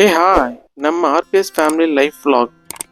ஹே hi நம்ம RPS family life vlog.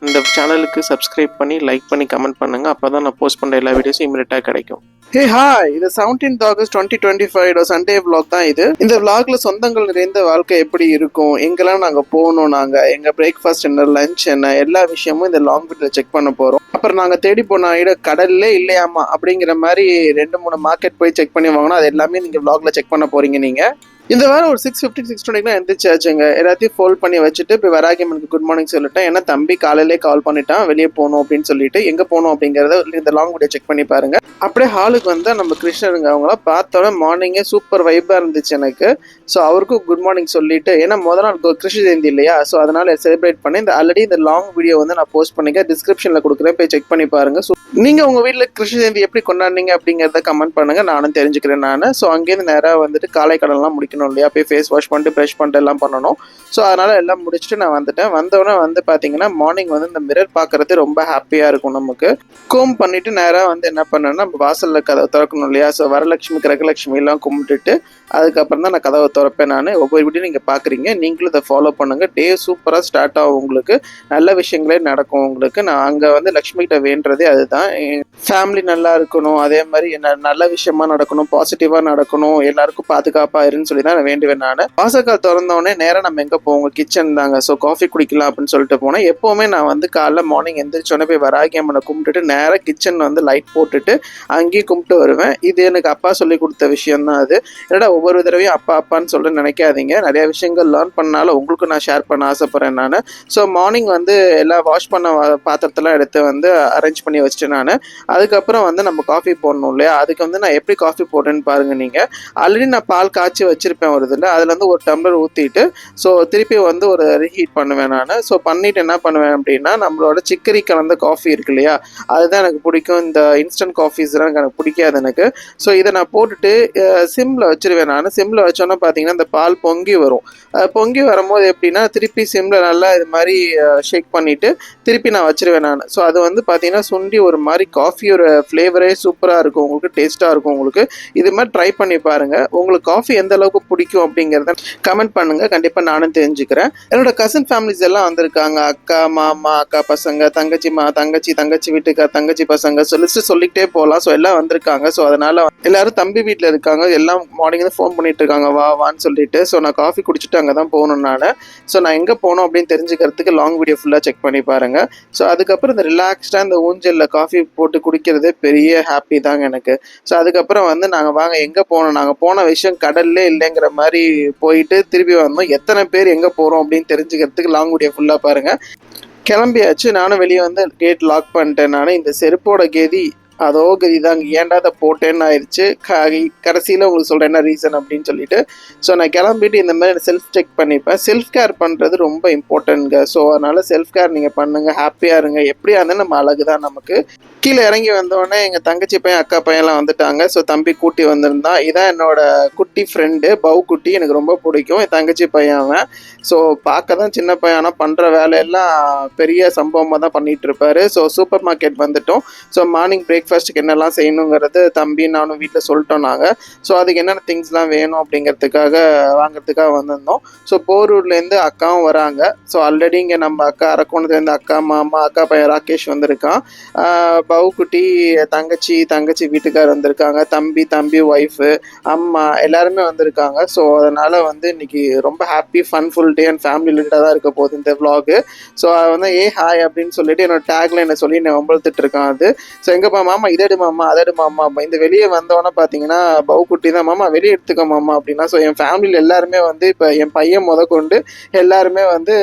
இந்த சேனலுக்கு சப்ஸ்கிரைப் பண்ணி லைக் பண்ணி கமெண்ட் பண்ணுங்க. அப்போ தான் நான் போஸ்ட் பண்ணுற எல்லா வீடியோஸும் இமீடியட்டாக கிடைக்கும். ஹே ஹாய் இது seventeenth August twenty twenty five Sunday vlog தான் இது. இந்த vlogல சொந்தங்கள் நிறைந்த வாழ்க்கை எப்படி இருக்கும்? எங்கெல்லாம் நாங்கள் போகணும் நாங்கள் எங்கள் பிரேக்ஃபாஸ்ட் என்ன லஞ்ச் என்ன? எல்லா விஷயமும் இந்த லாங் வீட்டில் செக் பண்ண போகிறோம் அப்புறம் நாங்கள் தேடி போன இட கடல்லே இல்லையாமா? அப்படிங்கிற மாதிரி ரெண்டு மூணு மார்க்கெட் போய் செக் பண்ணி வாங்கணும் அது எல்லாமே நீங்கள் vlogல செக் பண்ண போறீங்க நீங்கள் இந்த வாரம் ஒரு சிக்ஸ் ஃபிஃப்டி சிக்ஸ் டுவெண்ட்டிலாம் எந்திரிச்சாச்சுங்க எல்லாத்தையும் ஃபோல்ட் பண்ணி வச்சுட்டு இப்போ வராகியம்மனுக்கு குட் மார்னிங் சொல்லிட்டேன். ஏன்னா தம்பி காலையிலே கால் பண்ணிட்டான். வெளியே போகணும் அப்படின்னு சொல்லிட்டு எங்கே போகணும் அப்படிங்கிறத இந்த லாங் வீடியோ செக் பண்ணி பாருங்க. அப்படியே ஹாலுக்கு வந்து நம்ம கிருஷ்ணருங்க அவங்களாம் பார்த்தோன்னே மார்னிங்கே சூப்பர் வைப்பாக இருந்துச்சு எனக்கு. ஸோ அவருக்கும் குட் மார்னிங் சொல்லிட்டு ஏன்னா முத நாள் கிருஷ்ண ஜெயந்தி இல்லையா? ஸோ அதனால் செலிப்ரேட் பண்ணி இந்த ஆல்ரெடி இந்த லாங் வீடியோ வந்து நான் போஸ்ட் பண்ணிக்க டிஸ்கிரிப்ஷனில் கொடுக்குறேன். போய் செக் பண்ணி பாருங்க. ஸோ நீங்கள் உங்கள் வீட்டில் கிருஷ்ண ஜெயந்தி எப்படி கொண்டாடுனீங்க அப்படிங்கிறத கமெண்ட் பண்ணுங்க. நானும் தெரிஞ்சுக்கிறேன் நான். ஸோ அங்கேருந்து நேராக வந்துட்டு காலை கடன்லாம் முடிக்கணும். இல்லையா? போய் ஃபேஸ் வாஷ் பண்ணிட்டு ப்ரஷ் பண்ணிட்டு எல்லாம் பண்ணணும். ஸோ அதனால எல்லாம் முடிச்சுட்டு நான் வந்துட்டேன். வந்தவொடனே வந்து பார்த்தீங்கன்னா மார்னிங் வந்து இந்த மிரர் பார்க்கறது ரொம்ப ஹாப்பியாக இருக்கும் நமக்கு. கோம் பண்ணிட்டு நேராக வந்து என்ன பண்ணணும்னா நம்ம வாசலில் கதை திறக்கணும் இல்லையா? ஸோ வரலட்சுமி கிரகலட்சுமி எல்லாம் கும்பிட்டுட்டு அதுக்கப்புறம் தான் நான் கதவை திறப்பேன் நான். ஒவ்வொரு வீடியோ நீங்கள் பார்க்குறீங்க நீங்களும் இதை ஃபாலோ பண்ணுங்கள் டே சூப்பராக ஸ்டார்ட் ஆகும் உங்களுக்கு. நல்ல விஷயங்களே நடக்கும் உங்களுக்கு. நான் அங்கே வந்து லக்ஷ்மி கிட்ட வேண்டதே அதுதான். ஃபேமிலி நல்லா இருக்கணும். அதே மாதிரி என்ன நல்ல விஷயமா நடக்கணும். பாசிட்டிவாக நடக்கணும். எல்லாருக்கும் பாதுகாப்பாக இருன்னு சொல்லி தான் நான் வேண்டுவேன் நான். வாசக்கால் திறந்தோடனே நேராக நம்ம எங்கே போவோம்? கிச்சன் தாங்க. ஸோ காஃபி குடிக்கலாம் அப்படின்னு சொல்லிட்டு போனேன். எப்போவுமே நான் வந்து காலைல மார்னிங் எந்திரிச்சோடனே போய் வராகி அம்மனை கும்பிட்டுட்டு நேராக கிச்சன் வந்து லைட் போட்டுட்டு அங்கேயும் கும்பிட்டு வருவேன். இது எனக்கு அப்பா சொல்லி கொடுத்த விஷயம் தான் அது. என்னடா ஒவ்வொரு தடவையும் அப்பா அப்பான்னு சொல்ல நினைக்காதீங்க. நிறைய விஷயங்கள் லேர்ன் பண்ணாலும் உங்களுக்கு நான் ஷேர் பண்ண ஆசைப்பட்றேன் நான். ஸோ மார்னிங் வந்து எல்லாம் வாஷ் பண்ண பாத்திரத்தெல்லாம் எடுத்து வந்து அரேஞ்ச் பண்ணி வச்சுட்டேன் நான். அதுக்கப்புறம் வந்து நம்ம காஃபி போடணும் இல்லையா? அதுக்கு வந்து நான் எப்படி காஃபி போடுறேன்னு பாருங்க நீங்கள் ஆல்ரெடி நான் பால் காய்ச்சி வச்சுருப்பேன் ஒரு இதில். அதில் வந்து ஒரு டம்ளர் ஊற்றிட்டு ஸோ திருப்பி வந்து ஒரு ரீஹீட் பண்ணுவேன் நான். ஸோ பண்ணிட்டு என்ன பண்ணுவேன் அப்படின்னா நம்மளோட சிக்கரி கலந்த காஃபி இருக்கு இல்லையா? அதுதான் எனக்கு பிடிக்கும். இந்த இன்ஸ்டன்ட் காஃபீஸ்லாம் எனக்கு பிடிக்காது எனக்கு. ஸோ இதை நான் போட்டுட்டு சிம்மில் வச்சிருவேன் நான் சிம்மில் வச்சோன்னே பார்த்தீங்கன்னா இந்த பால் பொங்கி வரும். பொங்கி வரும்போது எப்படின்னா திருப்பி சிம்மில் நல்லா இது மாதிரி ஷேக் பண்ணிவிட்டு திருப்பி நான் வச்சிருவேன் நான். ஸோ அது வந்து பார்த்தீங்கன்னா சுண்டி ஒரு மாதிரி காஃபியோட ஃப்ளேவரே சூப்பராக இருக்கும். உங்களுக்கு டேஸ்ட்டாக இருக்கும் உங்களுக்கு. இது மாதிரி ட்ரை பண்ணி பாருங்கள் உங்களுக்கு காஃபி எந்த அளவுக்கு பிடிக்கும் அப்படிங்கிறத கமெண்ட் பண்ணுங்கள் கண்டிப்பாக நானும் தெரிஞ்சுக்கிறேன். என்னோட கசின் ஃபேமிலிஸ் எல்லாம் வந்திருக்காங்க. அக்கா மாமா அக்கா பசங்க தங்கச்சி மா தங்கச்சி தங்கச்சி வீட்டுக்கார் தங்கச்சி பசங்க சொல்லிட்டு சொல்லிக்கிட்டே போகலாம் ஸோ எல்லாம் வந்திருக்காங்க. ஸோ அதனால் எல்லாரும் தம்பி வீட்டில் இருக்காங்க. எல்லாம் மார்னிங் ஃபோன் பண்ணிட்டு இருக்காங்க வா வான்னு சொல்லிட்டு. ஸோ நான் காஃபி குடிச்சிட்டு அங்கே தான் போகணும் நான். ஸோ நான் எங்கே போனோம் அப்படின்னு தெரிஞ்சுக்கிறதுக்கு லாங் வீடியோ ஃபுல்லாக செக் பண்ணி பாருங்கள் ஸோ அதுக்கப்புறம் இந்த ரிலாக்ஸ்டாக இந்த ஊஞ்சலில் காஃபி போட்டு குடிக்கிறதே பெரிய ஹாப்பி தாங்க எனக்கு. ஸோ அதுக்கப்புறம் வந்து நாங்கள் வாங்க எங்கே போனோம் நாங்கள் போன விஷயம் கடல்லே இல்லைங்கிற மாதிரி போயிட்டு திருப்பி வந்தோம். எத்தனை பேர் எங்கே போகிறோம் அப்படின்னு தெரிஞ்சுக்கிறதுக்கு லாங் வீடியோ ஃபுல்லாக பாருங்கள் கிளம்பியாச்சு. நானும் வெளியே வந்து கேட் லாக் பண்ணிட்டேன் நான். இந்த செருப்போட கேதி அதோ கதி தாங்க ஏன்டா அதை போட்டேன்னு ஆயிடுச்சு கடைசியில் உங்களுக்கு சொல்கிறேன் என்ன ரீசன் அப்படின்னு சொல்லிட்டு. ஸோ நான் கிளம்பிட்டு இந்த மாதிரி செல்ஃப் செக் பண்ணிப்பேன். செல்ஃப் கேர் பண்ணுறது ரொம்ப இம்பார்ட்டன்ட்ங்க ஸோ அதனால் செல்ஃப் கேர் நீங்கள் பண்ணுங்கள் ஹாப்பியாக இருங்க. எப்படியா இருந்தாலும் நம்ம அழகு தான் நமக்கு. கீழே இறங்கி வந்தோடனே எங்கள் தங்கச்சி பையன் அக்கா பையன்லாம் வந்துட்டாங்க. ஸோ தம்பி கூட்டி வந்திருந்தான் இதான் என்னோட குட்டி ஃப்ரெண்டு பவு குட்டி. எனக்கு ரொம்ப பிடிக்கும். என் தங்கச்சி பையன் அவன். ஸோ பார்க்க தான் சின்ன பையன். ஆனால் பண்ணுற வேலையெல்லாம் பெரிய சம்பவமாக தான் பண்ணிகிட்டு இருப்பாரு. ஸோ சூப்பர் மார்க்கெட் வந்துட்டோம் ஸோ மார்னிங் பிரேக்ஃபாஸ்ட்டுக்கு என்னெல்லாம் செய்யணுங்கிறது தம்பி நானும் வீட்டில் சொல்லிட்டோம் நாங்கள் ஸோ அதுக்கு என்னென்ன திங்ஸ்லாம் வேணும் அப்படிங்கிறதுக்காக வாங்குறதுக்காக வந்திருந்தோம். ஸோ போரூர்லேருந்து அக்காவும் வராங்க. ஸோ ஆல்ரெடி இங்கே நம்ம அக்கா அரக்கோணத்துலேருந்து அக்கா மாமா அக்கா பையன் ராகேஷ் வந்திருக்கான். பவுக்குட்டி தங்கச்சி தங்கச்சி வீட்டுக்கார் வந்திருக்காங்க. தம்பி தம்பி ஒய்ஃபு அம்மா எல்லாருமே வந்திருக்காங்க. ஸோ அதனால் வந்து இன்றைக்கி ரொம்ப happy funful day and family ரிலேட்டடாக தான் இருக்க போகுது இந்த விலாகு ஸோ அது வந்து ஏ ஹாய் அப்படின்னு சொல்லிட்டு என்னோட டேக்ல என்ன சொல்லி என்னை வம்பழுத்துட்டு இருக்கான் அது. ஸோ எங்கப்பா மாமா இதடு மாமா அதடு மாமா. இந்த வெளியே வந்தோன்னே பார்த்தீங்கன்னா பவுக்குட்டி தான் மாமா வெளியே எடுத்துக்க மாமா அப்படின்னா ஸோ என் ஃபேமிலியில் எல்லாருமே வந்து இப்போ என் பையன் முத கொண்டு எல்லாருமே வந்து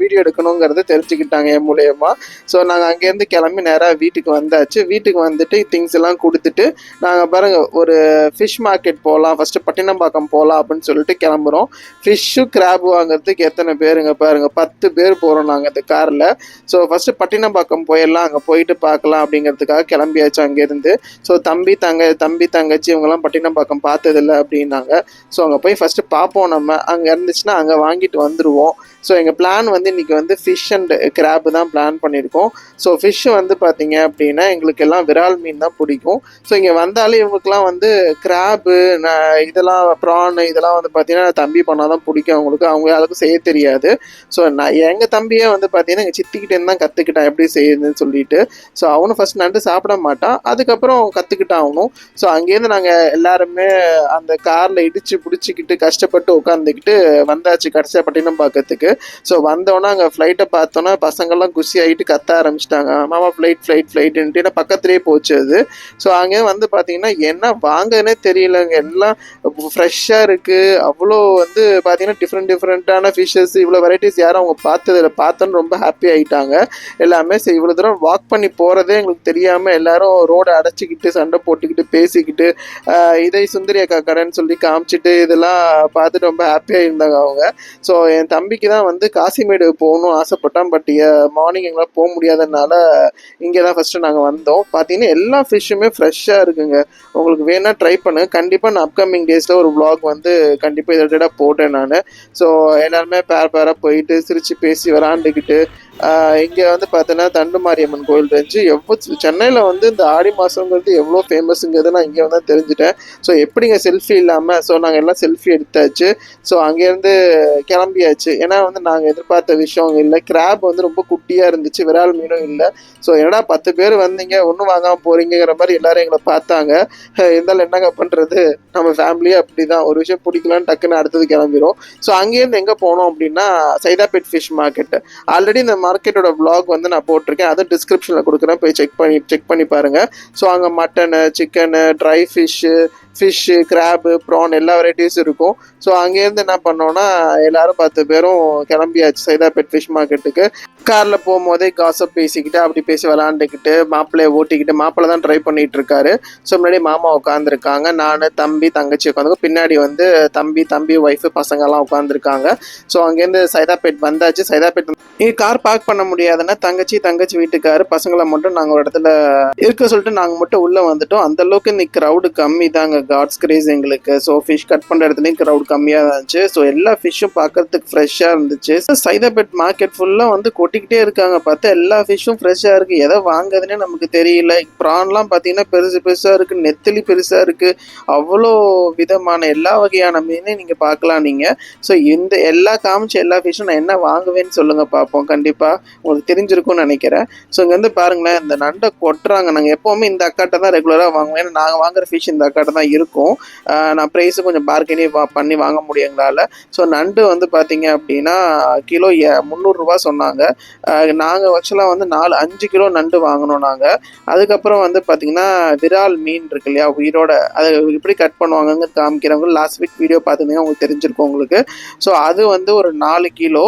வீடியோ எடுக்கணுங்கிறத தெரிஞ்சுக்கிட்டாங்க என் மூலயமா. ஸோ நாங்கள் அங்கேருந்து கிளம்பி நேராக வீட்டுக்கு வந்தாச்சு. வீட்டுக்கு வந்துட்டு திங்ஸ் எல்லாம் கொடுத்துட்டு நாங்கள் பாருங்கள் ஒரு ஃபிஷ் மார்க்கெட் போகலாம் ஃபஸ்ட்டு பட்டினம்பாக்கம் போகலாம் அப்படின்னு சொல்லிட்டு கிளம்புறோம். ஃபிஷ்ஷு கிராப் வாங்குறதுக்கு எத்தனை பேருங்க பாருங்கள் பத்து பேர் போகிறோம் நாங்கள் இந்த காரில் ஸோ ஃபஸ்ட்டு பட்டினம்பாக்கம் போயிடலாம் அங்கே போயிட்டு பார்க்கலாம் அப்படிங்கிறதுக்காக கிளம்பியாச்சு. கிளம்பியாச்சு அங்கேருந்து ஸோ தம்பி தங்க தம்பி தங்கச்சி இவங்கெல்லாம் பட்டினப்பாக்கம் பார்த்ததில்ல அப்படின்னாங்க. ஸோ அங்கே போய் ஃபஸ்ட்டு பார்ப்போம் நம்ம. அங்கே இருந்துச்சுன்னா அங்கே வாங்கிட்டு வந்துடுவோம் ஸோ எங்கள் பிளான் வந்து இன்றைக்கி வந்து ஃபிஷ் அண்ட் கிராப் தான் பிளான் பண்ணியிருக்கோம். ஸோ ஃபிஷ் வந்து பார்த்தீங்க அப்படின்னா எங்களுக்கு எல்லாம் விரால் மீன் தான் பிடிக்கும். ஸோ இங்கே வந்தாலே இவங்களுக்குலாம் வந்து கிராப்பு இதெல்லாம் ப்ரான் இதெல்லாம் வந்து பார்த்தீங்கன்னா தம்பி பண்ணால் தான் பிடிக்கும் அவங்களுக்கு. அவங்க யாருக்கும் செய்ய தெரியாது. ஸோ நான் எங்கள் தம்பியே வந்து பார்த்தீங்கன்னா எங்கள் சித்திக்கிட்டேருந்து தான் கற்றுக்கிட்டான் எப்படி செய்யுதுன்னு சொல்லிட்டு. ஸோ அவனும் ஃபர்ஸ்ட் நண்டு சாப்பிட மாட்டான். அதுக்கப்புறம் கற்றுக்கிட்டான் அவனும் ஸோ அங்கேருந்து நாங்கள் எல்லாருமே அந்த காரில் இடித்து பிடிச்சிக்கிட்டு கஷ்டப்பட்டு உட்காந்துக்கிட்டு வந்தாச்சு கடைசியாக பட்டினம் பார்க்கறதுக்கு ஸோ வந்தோன்னே அங்கே ஃப்ளைட்டை பார்த்தோன்னா பசங்கள்லாம் குஷி ஆகிட்டு கத்த ஆரம்பிச்சிட்டாங்க. மாமா ஃப்ளைட் ஃப்ளைட் ஃப்ளைட்டுன்ட்டு ஏன்னா பக்கத்துலேயே போச்சு அது. ஸோ அங்கே வந்து பார்த்தீங்கன்னா என்ன வாங்கன்னே தெரியலங்க. எல்லாம் ஃப்ரெஷ்ஷாக இருக்குது அவ்வளோ வந்து பார்த்தீங்கன்னா டிஃப்ரெண்ட் டிஃப்ரெண்ட்டான ஃபிஷ்ஷஸ் இவ்வளோ வெரைட்டிஸ் யாரும் அவங்க பார்த்ததில்ல. பார்த்தோன்னு ரொம்ப ஹாப்பி ஆகிட்டாங்க எல்லாமே சரி இவ்வளோ தூரம் வாக் பண்ணி போகிறதே எங்களுக்கு தெரியாமல் எல்லாரும் ரோடை அடைச்சிக்கிட்டு சண்டை போட்டுக்கிட்டு பேசிக்கிட்டு இதை சுந்தரி அக்கா கடைன்னு சொல்லி காமிச்சிட்டு இதெல்லாம் பார்த்துட்டு ரொம்ப ஹாப்பியாக இருந்தாங்க அவங்க. ஸோ என் தம்பிக்கு தான் வந்து காசிமேடு போகணும்னு ஆசைப்பட்டான். பட் மார்னிங் எங்களால் போக முடியாதனால இங்கே தான் ஃபஸ்ட்டு நாங்கள் வந்தோம். பார்த்தீங்கன்னா எல்லா ஃபிஷ்ஷுமே ஃப்ரெஷ்ஷாக இருக்குங்க. உங்களுக்கு வேணால் ட்ரை பண்ணு கண்டிப்பாக நான் அப்கமிங் டேஸில் ஒரு வ்ளாக் வந்து கண்டிப்பாக ரிலேட்டடாக போட்டேன் நான். ஸோ எல்லாருமே பேர் பேராக போயிட்டு சிரித்து பேசி விளாண்டுக்கிட்டு இங்கே வந்து பார்த்தீங்கன்னா தண்டு மாரியம்மன் கோயில் இருந்துச்சு எவ்வளோ சென்னையில் வந்து இந்த ஆடி மாதங்கிறது எவ்வளோ ஃபேமஸுங்கிறது நான் இங்கே வந்து தெரிஞ்சுட்டேன். ஸோ எப்படிங்க செல்ஃபி இல்லாமல் ஸோ நாங்கள் எல்லாம் செல்ஃபி எடுத்தாச்சு. ஸோ அங்கேருந்து கிளம்பியாச்சு. ஏன்னா வந்து நாங்கள் எதிர்பார்த்த விஷயம் இல்லை. கிராப் வந்து ரொம்ப குட்டியாக இருந்துச்சு விரால் மீனும் இல்லை. ஸோ என்னடா பத்து பேர் வந்தீங்க ஒன்றும் வாங்காமல் போகிறீங்கிற மாதிரி எல்லாரும் எங்களை பார்த்தாங்க. இருந்தாலும் என்னங்க பண்ணுறது நம்ம ஃபேமிலியே அப்படி தான் ஒரு விஷயம் பிடிக்கலான்னு டக்குன்னு அடுத்தது கிளம்பிரும். ஸோ அங்கேருந்து எங்கே போனோம் அப்படின்னா சைதாபேட் ஃபிஷ் மார்க்கெட் ஆல்ரெடி இந்த மார்க்கெட்டோட வ்ளாக் வந்து நான் போட்டிருக்கேன். அதுவும் டிஸ்கிரிப்ஷனில் கொடுக்குறேன். போய் செக் பண்ணி செக் பண்ணி பாருங்கள் ஸோ அங்கே mutton chicken dry fish fish crab prawn எல்லா வெரைட்டிஸும் இருக்கும். ஸோ அங்கேருந்து என்ன பண்ணோன்னா எல்லாரும் பத்து பேரும் கிளம்பியாச்சு சைதாபேட் ஃபிஷ் மார்க்கெட்டுக்கு காரில் போகும்போதே காசப் பேசிக்கிட்டு அப்படி பேசி விளாண்டுக்கிட்டு மாப்பிள்ளையை ஓட்டிக்கிட்டு மாப்பிள்ளை தான் ட்ரை பண்ணிட்டு இருக்காரு. ஸோ முன்னாடி மாமா உட்காந்துருக்காங்க நான் தம்பி தம்பி தங்கச்சி உட்காந்துருக்கும் பின்னாடி வந்து தம்பி தம்பி ஒய்ஃபு பசங்கெல்லாம் உட்காந்துருக்காங்க. ஸோ அங்கேருந்து சைதாப்பேட் வந்தாச்சு. சைதாப்பேட் இங்கே கார் பார்க் பண்ண முடியாதுன்னா தங்கச்சி தங்கச்சி வீட்டுக்காரு பசங்களை மட்டும் நாங்கள் ஒரு இடத்துல இருக்க சொல்லிட்டு நாங்கள் மட்டும் உள்ளே வந்துட்டோம். அந்த அளவுக்கு இன்னைக்கு க்ரௌடு கம்மி தாங்க. காட்ஸ் கிரேஸ் எங்களுக்கு. ஸோ ஃபிஷ் கட் பண்ணுற இடத்துலையும் க்ரௌட் கம்மியாக தான் இருந்துச்சு. ஸோ எல்லா ஃபிஷ்ஷும் பார்க்கறதுக்கு ஃப்ரெஷ்ஷாக இருந்துச்சு. சைதாபேட் மார்க்கெட் ஃபுல்லாக வந்து கொட்டிக்கிட்டே இருக்காங்க. பார்த்தா எல்லா ஃபிஷ்ஷும் ஃப்ரெஷ்ஷாக இருக்குது எதை வாங்குறதுனே நமக்கு தெரியல. ப்ரான்லாம் பார்த்தீங்கன்னா பெருசு பெருசாக இருக்குது நெத்திலி பெருசாக இருக்குது அவ்வளோ எவ்வளோ விதமான எல்லா வகையான மீனையும் நீங்கள் பார்க்கலாம் நீங்கள் ஸோ இந்த எல்லா காமிச்ச எல்லா ஃபிஷ்ஷும் நான் என்ன வாங்குவேன்னு சொல்லுங்கள் பார்ப்போம். கண்டிப்பாக உங்களுக்கு தெரிஞ்சிருக்கும்னு நினைக்கிறேன். ஸோ இங்கே வந்து பாருங்களேன் இந்த நண்டை கொட்டுறாங்க. நாங்கள் எப்போவுமே இந்த அக்காட்ட தான் ரெகுலராக வாங்குவோம். ஏன்னா நாங்கள் வாங்குற ஃபிஷ் இந்த அக்காட்ட தான் இருக்கும். நான் ப்ரைஸும் கொஞ்சம் பார்கெனே வா பண்ணி வாங்க முடியும் எங்களால். ஸோ நண்டு வந்து பார்த்தீங்க அப்படின்னா கிலோ முந்நூறுரூவா சொன்னாங்க. நாங்கள் ஆக்சுவலாக வந்து நாலு அஞ்சு கிலோ நண்டு வாங்கினோம் நாங்கள் அதுக்கப்புறம் வந்து பார்த்தீங்கன்னா விரால் மீன் இருக்கு இல்லையா உயிரோட அதை எப்படி கட் பண்ணுவாங்கன்னு காமிக்கிறவங்க லாஸ்ட் வீக் வீடியோ பார்த்துருந்தீங்க உங்களுக்கு தெரிஞ்சிருக்கும் உங்களுக்கு. ஸோ அது வந்து ஒரு நாலு கிலோ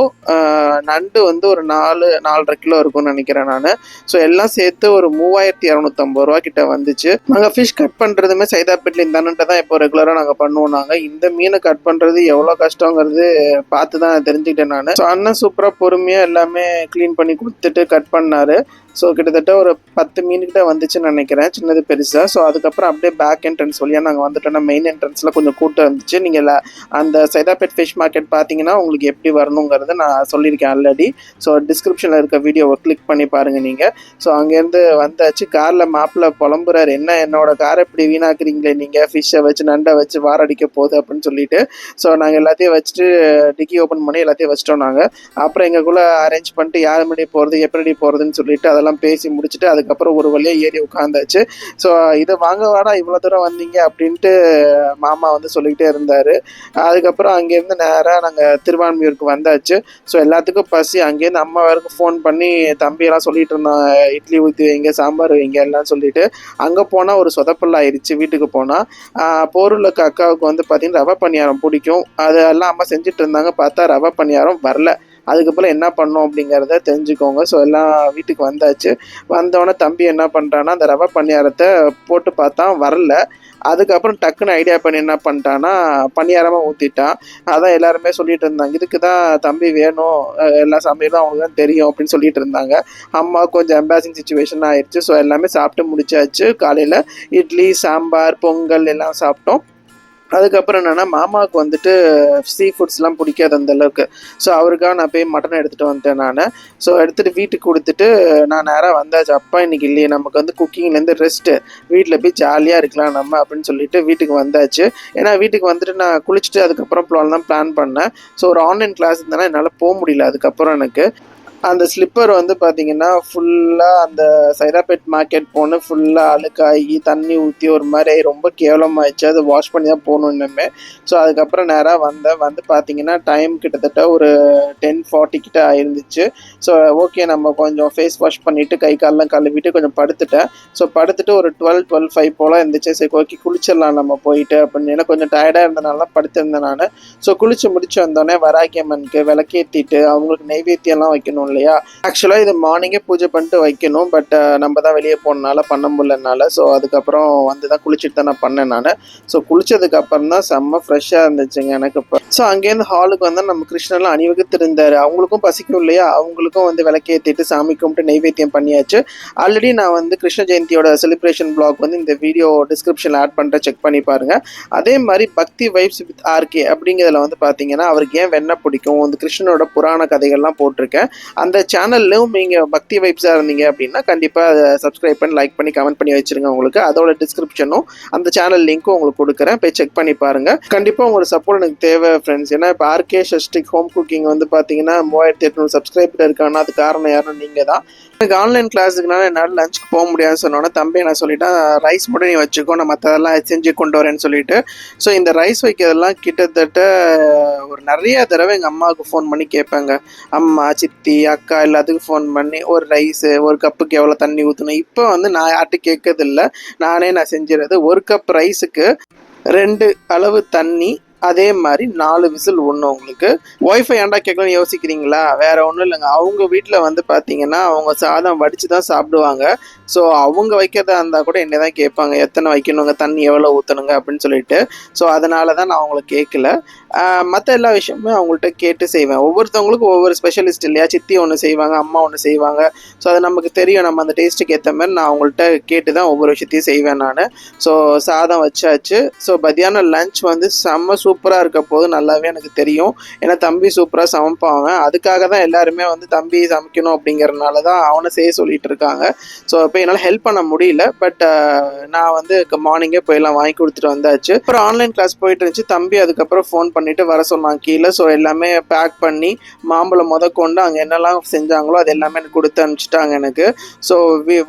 நண்டு வந்து ஒரு நாலு நாலரை கிலோ இருக்கும்னு நினைக்கிறேன் நான். ஸோ எல்லாம் சேர்த்து ஒரு மூவாயிரத்தி இரநூத்தம்பது ரூபா கிட்ட வந்துச்சு. நாங்கள் ஃபிஷ் கட் பண்ணுறதுமே சைதாப்பேட்டில் இந்த நண்டை தான் இப்போ ரெகுலராக நாங்கள் பண்ணுவோம் நாங்கள் இந்த மீனை கட் பண்ணுறது எவ்வளோ கஷ்டங்கிறது பார்த்து தான் தெரிஞ்சுக்கிட்டேன் நான். ஸோ அண்ணன் சூப்பராக பொறுமையாக எல்லாமே க்ளீன் பண்ணி கொடுத்துட்டு கட் பண்ணாரு. ஸோ கிட்டத்தட்ட ஒரு பத்து மீன்கிட்ட வந்துச்சுன்னு நினைக்கிறேன் சின்னது பெருசாக ஸோ அதுக்கப்புறம் அப்படியே பேக் என்ட்ரன்ஸ் வழியாக நாங்கள் வந்துட்டோம்னா மெயின் என்ட்ரன்ஸில் கொஞ்சம் கூட்டம் இருந்துச்சு. நீங்கள் அந்த சைதாபேட் ஃபிஷ் மார்க்கெட் பார்த்தீங்கன்னா உங்களுக்கு எப்படி வரணுங்கிறத நான் சொல்லியிருக்கேன் ஆல்ரெடி ஸோ டிஸ்கிரிப்ஷனில் இருக்க வீடியோவை கிளிக் பண்ணி பாருங்கள் நீங்கள் ஸோ அங்கேருந்து வந்தாச்சு. காரில் மாப்பிள்ளை புலம்புறாரு. என்ன என்னோட காரை இப்படி வீணாக்குறீங்களே நீங்கள் ஃபிஷ்ஷை வச்சு நண்டை வச்சு வாரடிக்க போகுது அப்படின்னு சொல்லிட்டு. ஸோ நாங்கள் எல்லாத்தையும் வச்சுட்டு டிக்கி ஓப்பன் பண்ணி எல்லாத்தையும் வச்சிட்டோம் நாங்கள் அப்புறம் எங்களுக்குள்ளே அரேஞ்ச் பண்ணிட்டு யார் முன்னாடி போகிறது எப்படி போகிறதுன்னு சொல்லிட்டு அதெல்லாம் பேசி முடிச்சுட்டு அதுக்கப்புறம் ஒரு வழியாக ஏறி உட்காந்தாச்சு ஸோ இதை வாங்க வாடா இவ்வளோ தூரம் வந்தீங்க அப்படின்ட்டு மாமா வந்து சொல்லிக்கிட்டே இருந்தார். அதுக்கப்புறம் அங்கேருந்து நேராக நாங்கள் திருவான்மியூருக்கு வந்தாச்சு. ஸோ எல்லாத்துக்கும் பசி அங்கேருந்து அம்மா வரைக்கும் ஃபோன் பண்ணி தம்பியெல்லாம் சொல்லிட்டு இருந்தான் இட்லி ஊற்றி வைங்க சாம்பார் வைங்க எல்லாம் சொல்லிட்டு அங்கே போனால் ஒரு சொதப்பல் ஆயிடுச்சு வீட்டுக்கு போனால் போருளுக்கு அக்காவுக்கு வந்து பார்த்தீங்கன்னா ரவை பணியாரம் பிடிக்கும். அதெல்லாம் அம்மா செஞ்சுட்டு இருந்தாங்க பார்த்தா ரவை பணியாரம் வரல. அதுக்கப்புறம் என்ன பண்ணோம் அப்படிங்கிறத தெரிஞ்சுக்கோங்க. ஸோ எல்லாம் வீட்டுக்கு வந்தாச்சு. வந்தோடனே தம்பி என்ன பண்ணுறான்னா அந்த ரவை பணியாரத்தை போட்டு பார்த்தா வரல. அதுக்கப்புறம் டக்குன்னு ஐடியா பண்ணி என்ன பண்ணிட்டான்னா பணியாரமாக ஊற்றிட்டான் அதான் எல்லாருமே சொல்லிட்டு இருந்தாங்க. இதுக்கு தான் தம்பி வேணும். எல்லா சமையலும் அவங்களுக்கு தான் தெரியும் அப்படின்னு சொல்லிட்டு இருந்தாங்க. அம்மா கொஞ்சம் எம்பாசிங் சுச்சுவேஷன் ஆயிடுச்சு. ஸோ எல்லாமே சாப்பிட்டு முடிச்சாச்சு. காலையில் இட்லி சாம்பார் பொங்கல் எல்லாம் சாப்பிட்டோம். அதுக்கப்புறம் என்னென்னா மாமாவுக்கு வந்துட்டு சீ ஃபுட்ஸ்லாம் பிடிக்காது அந்த அளவுக்கு. ஸோ அவருக்காக நான் போய் மட்டன் எடுத்துகிட்டு வந்துட்டேன் நான். ஸோ எடுத்துகிட்டு வீட்டுக்கு கொடுத்துட்டு நான் நேராக வந்தாச்சு. அப்பா இன்னைக்கு இல்லையே நமக்கு வந்து குக்கிங்லேருந்து ரெஸ்ட்டு வீட்டில் போய் ஜாலியாக இருக்கலாம் நம்ம அப்படின்னு சொல்லிட்டு வீட்டுக்கு வந்தாச்சு. ஏன்னா வீட்டுக்கு வந்துட்டு நான் குளிச்சுட்டு அதுக்கப்புறம் ப்ளான் தான் பிளான் பண்ணேன். ஸோ ஒரு ஆன்லைன் கிளாஸ் இருந்தேன்னா என்னால் போக முடியல அதுக்கப்புறம் எனக்கு. அந்த ஸ்லிப்பர் வந்து பார்த்தீங்கன்னா ஃபுல்லாக அந்த சைதாப்பேட் மார்க்கெட் போன ஃபுல்லாக அழுக்காகி தண்ணி ஊற்றி ஒரு மாதிரி ரொம்ப கேவலமாகிடுச்சு அது வாஷ் பண்ணி தான் போகணும் இன்னுமே ஸோ அதுக்கப்புறம் நேராக வந்தேன். வந்து பார்த்தீங்கன்னா டைம் கிட்டத்தட்ட ஒரு டென் ஃபார்ட்டி கிட்ட ஆயிருந்துச்சு. ஸோ ஓகே நம்ம கொஞ்சம் ஃபேஸ் வாஷ் பண்ணிவிட்டு கை காலெலாம் கழுவிட்டு கொஞ்சம் படுத்துட்டேன். ஸோ படுத்துட்டு ஒரு டுவெல் டுவெல் ஃபைவ் போல் இருந்துச்சு சரி ஓகே குளிச்சிடலாம் நம்ம போயிட்டு அப்படின்னு. ஏன்னா கொஞ்சம் டயர்டாக இருந்தனால படுத்திருந்தேன் நான். ஸோ குளிச்சு முடிச்சு வந்தோடனே வராக்கியம்மனுக்கு விளக்கேற்றிட்டு அவங்களுக்கு நைவேத்தியம்லாம் வைக்கணும் இல்லையா? ஆக்சுவலாக இது மார்னிங்கே பூஜை பண்ணிட்டு வைக்கணும். பட் நம்ம தான் வெளியே போனனால பண்ண முடியலனால ஸோ அதுக்கப்புறம் வந்து தான் குளிச்சுட்டு தான் நான் பண்ணேன் நான். ஸோ குளிச்சதுக்கு அப்புறம் தான் செம்ம ஃப்ரெஷ்ஷாக இருந்துச்சுங்க எனக்கு இப்போ. ஸோ அங்கேருந்து ஹாலுக்கு வந்து நம்ம கிருஷ்ணர்லாம் அணிவகுத்து இருந்தார். அவங்களுக்கும் பசிக்கும் இல்லையா? அவங்களுக்கும் வந்து விளக்கேற்றிட்டு சாமி கும்பிட்டு நெய்வேத்தியம் பண்ணியாச்சு. ஆல்ரெடி நான் வந்து கிருஷ்ண ஜெயந்தியோட செலிப்ரேஷன் பிளாக் வந்து இந்த வீடியோ டிஸ்கிரிப்ஷனில் ஆட் பண்ணுறேன் செக் பண்ணி பாருங்க. அதே மாதிரி பக்தி வைப்ஸ் வித் ஆர்கே அப்படிங்கிறதுல வந்து பார்த்தீங்கன்னா அவருக்கு ஏன் வெண்ணெய் பிடிக்கும்? இந்த கிருஷ்ணனோட புராண கதைகள்லாம் போட்டிருக்கேன். அந்த சேனல்லையும் நீங்கள் பக்தி வைப்ஸாக இருந்தீங்க அப்படின்னா கண்டிப்பாக அதை சப்ஸ்கிரைப் பண்ணி லைக் பண்ணி கமெண்ட் பண்ணி வச்சுருங்க உங்களுக்கு. அதோட டிஸ்கிரிப்ஷனும் அந்த சேனல் லிங்க்கும் உங்களுக்கு கொடுக்குறேன். போய் செக் பண்ணி பாருங்கள் கண்டிப்பாக உங்களோட சப்போர்ட் எனக்கு தேவை ஃப்ரெண்ட்ஸ் ஏன்னா இப்போ ஆர்கே ஷஸ்டிக் ஹோம் குக்கிங் வந்து பார்த்தீங்கன்னா மூவாயிரத்தி எட்நூறு சப்ஸ்கிரைபர் இருக்காங்கன்னா அது காரணம் யாரும் நீங்கள் தான் எனக்கு ஆன்லைன் கிளாஸுக்குனால என்னால் லஞ்சுக்கு போக முடியாதுன்னு சொன்னோன்னே தம்பி நான் சொல்லிட்டேன் ரைஸ் மட்டும் நீ வச்சுக்கோ நான் மற்றதெல்லாம் செஞ்சு கொண்டு வரேன்னு சொல்லிட்டு. ஸோ இந்த ரைஸ் வைக்கிறதெல்லாம் கிட்டத்தட்ட ஒரு நிறைய தடவை எங்கள் அம்மாவுக்கு ஃபோன் பண்ணி கேட்பேங்க. அம்மா சித்தி அக்கா எல்லாத்துக்கும் ஃபோன் பண்ணி ஒரு ரைஸு ஒரு கப்புக்கு எவ்வளோ தண்ணி ஊற்றணும் இப்போ வந்து நான் யார்கிட்ட கேட்கறதில்ல. நானே நான் செஞ்சிடறது ஒரு கப் ரைஸுக்கு ரெண்டு அளவு தண்ணி அதே மாதிரி நாலு விசில் ஒன்று உங்களுக்கு. ஒய்ஃபை ஏன்டா கேட்கணும்னு யோசிக்கிறீங்களா? வேற ஒன்றும் இல்லைங்க. அவங்க வீட்டில் வந்து பார்த்தீங்கன்னா அவங்க சாதம் வடித்து தான் சாப்பிடுவாங்க. ஸோ அவங்க வைக்கிறதா இருந்தால் கூட என்ன தான் கேட்பாங்க. எத்தனை வைக்கணுங்க? தண்ணி எவ்வளோ ஊற்றணுங்க அப்படின்னு சொல்லிட்டு. ஸோ அதனால தான் நான் அவங்கள கேட்கல மற்ற எல்லா விஷயமுமே அவங்கள்ட்ட கேட்டு செய்வேன். ஒவ்வொருத்தவங்களுக்கும் ஒவ்வொரு ஸ்பெஷலிஸ்ட் இல்லையா? சித்தி ஒன்று செய்வாங்க அம்மா ஒன்று செய்வாங்க. ஸோ அது நமக்கு தெரியும். நம்ம அந்த டேஸ்ட்டுக்கு ஏற்ற மாதிரி நான் அவங்கள்ட்ட கேட்டு தான் ஒவ்வொரு விஷயத்தையும் செய்வேன் நான். ஸோ சாதம் வச்சாச்சு. ஸோ மத்தியானம் லஞ்ச் வந்து செம்ம சூப்பராக இருக்க போது நல்லாவே எனக்கு தெரியும். ஏன்னா தம்பி சூப்பராக சமைப்பான் அவன். அதுக்காக தான் எல்லாருமே வந்து தம்பி சமைக்கணும் அப்படிங்கறதுனால தான் அவனை செய்ய சொல்லிட்டு இருக்காங்க. ஸோ இப்போ என்னால் ஹெல்ப் பண்ண முடியல. பட் நான் வந்து மார்னிங்கே போயெல்லாம் வாங்கி கொடுத்துட்டு வந்தாச்சு. அப்புறம் ஆன்லைன் கிளாஸ் போயிட்டு இருந்துச்சு. தம்பி அதுக்கப்புறம் ஃபோன் பண்ணிட்டு வர சொன்னான் கீழே. ஸோ எல்லாமே பேக் பண்ணி மாம்பழம் முத கொண்டு அங்கே என்னெல்லாம் செஞ்சாங்களோ அது எல்லாமே எனக்கு கொடுத்து அனுப்பிச்சிட்டாங்க எனக்கு. ஸோ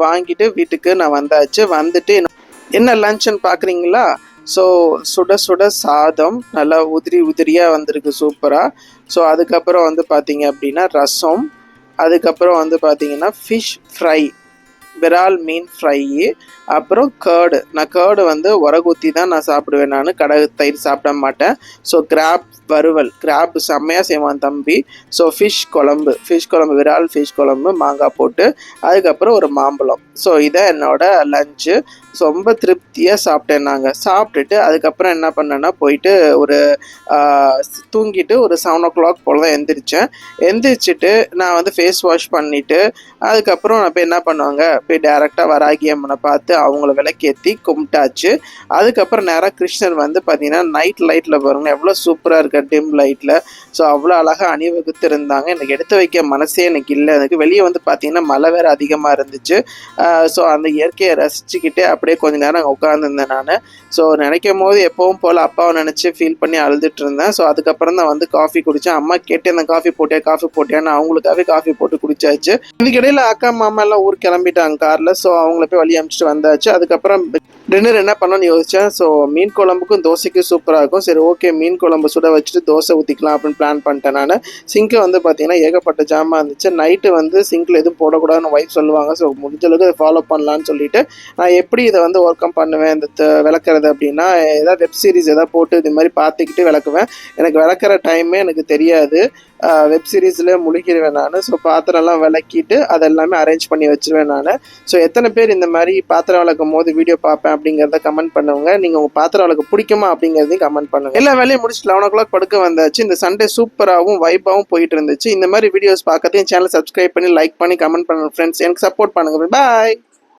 வாங்கிட்டு வீட்டுக்கு நான் வந்தாச்சு. வந்துட்டு என்ன லஞ்சுன்னு பார்க்குறீங்களா ஸோ சுட சுட சாதம் நல்லா உதிரி உதிரியாக வந்திருக்கு சூப்பராக ஸோ அதுக்கப்புறம் வந்து பார்த்தீங்க அப்படின்னா ரசம். அதுக்கப்புறம் வந்து பார்த்தீங்கன்னா ஃபிஷ் ஃப்ரை விரால் மீன் ஃப்ரை அப்புறம் கேர்டு நான் கேர்டு வந்து உரகுத்தி தான் நான் சாப்பிடுவேன் நான். கடை தயிர் சாப்பிட மாட்டேன். ஸோ கிராப் வறுவல். கிராப் செம்மையாக செய்வான் தம்பி. ஸோ ஃபிஷ் குழம்பு. ஃபிஷ் குழம்பு விரால் ஃபிஷ் குழம்பு மாங்காய் போட்டு அதுக்கப்புறம் ஒரு மாம்பழம். ஸோ இதை என்னோட லஞ்சு ஸோ ரொம்ப திருப்தியாக சாப்பிட்டேன் நாங்கள் சாப்பிட்டுட்டு அதுக்கப்புறம் என்ன பண்ணேன்னா போயிட்டு ஒரு தூங்கிட்டு ஒரு செவன் ஓ கிளாக் போல் தான் எந்திரிச்சேன். எந்திரிச்சிட்டு நான் வந்து ஃபேஸ் வாஷ் பண்ணிவிட்டு அதுக்கப்புறம் நான் போய் என்ன பண்ணுவாங்க? போய் டேரெக்டாக வராகி அம்மனை பார்த்து அவங்கள விளக்கேற்றி கும்பிட்டாச்சு. அதுக்கப்புறம் நேராக கிருஷ்ணர் வந்து பார்த்தீங்கன்னா நைட் லைட்டில் பாருங்க எவ்வளோ சூப்பராக இருக்க டிம் லைட்டில் ஸோ அவ்வளோ அழகாக அணிவகுத்து இருந்தாங்க எனக்கு எடுத்து வைக்க மனசே எனக்கு இல்லை. எனக்கு வெளியே வந்து பார்த்தீங்கன்னா மழை வேறு அதிகமாக இருந்துச்சு. ஸோ அந்த இயற்கையை ரசிச்சுக்கிட்டே அப்படியே கொஞ்ச நேரம் அங்கே உட்காந்துருந்தேன் நான். ஸோ நினைக்கும் போது எப்பவும் போல் அப்பாவை நினச்சி ஃபீல் பண்ணி அழுதுட்டு இருந்தேன் ஸோ அதுக்கப்புறம் தான் வந்து காஃபி குடித்தேன் அம்மா கேட்டு அந்த காஃபி போட்டியா காஃபி போட்டியான்னு அவங்களுக்காகவே காஃபி போட்டு குடிச்சாச்சு. இதுக்கிடையில் அக்கா மாமா எல்லாம் ஊர் கிளம்பிட்டாங்க. காரில். ஸோ அவங்கள போய் வழி அமிச்சிட்டு வந்தாச்சு. அதுக்கப்புறம் டின்னர் என்ன பண்ணணும்னு யோசித்தேன் ஸோ மீன் குழம்புக்கும் தோசைக்கும் சூப்பராக இருக்கும். சரி ஓகே மீன் குழம்பு சுட வச்சுட்டு தோசை ஊற்றிக்கலாம் அப்படின்னு பிளான் பண்ணிட்டேன் நான். சிங்க்கு வந்து பார்த்தீங்கன்னா ஏகப்பட்ட ஜாமான் இருந்துச்சு. நைட்டு வந்து சிங்கில் எதுவும் போடக்கூடாதுன்னு ஒய்ஃப் சொல்லுவாங்க. ஸோ முடிஞ்ச அளவுக்கு அதை ஃபாலோ பண்ணலான்னு சொல்லிட்டு நான் எப்படி இதை வந்து ஒர்க் பண்ணுவேன்? இந்த த- விளக்குறது அப்படின்னா ஏதாவது வெப் சீரிஸ் எதாவது போட்டு இது மாதிரி பார்த்துக்கிட்டு விளக்குவேன். எனக்கு விளக்குற டைமே எனக்கு தெரியாது. வெப் சீரிஸில் முழுகிடுவேன் நான். ஸோ பாத்திரம்லாம் விளக்கிட்டு அதெல்லாமே அரேஞ்ச் பண்ணி வச்சிருவேன் நான். ஸோ எத்தனை பேர் இந்த மாதிரி பாத்திரம் விளக்கும் போது வீடியோ பார்ப்பேன் அப்படிங்கிறத கமெண்ட் பண்ணுவாங்க நீங்கள் உங்கள் பாத்திரம் விளக்க பிடிக்குமா அப்படிங்கிறதையும் கமெண்ட் பண்ணுங்க. எல்லா வேலையும் முடிச்சுட்டு லெவன் ஓ கிளாக் படுக்க வந்தாச்சு. இந்த சண்டே சூப்பராகவும் வைப்பாகவும் போயிட்டு இருந்துச்சு. இந்த மாதிரி வீடியோஸ் பார்க்கறதையும் சேனல் சப்ஸ்கிரைப் பண்ணி லைக் பண்ணி கமெண்ட் பண்ணுங்க ஃப்ரெண்ட்ஸ் எனக்கு சப்போர்ட் பண்ணுங்க. பாய்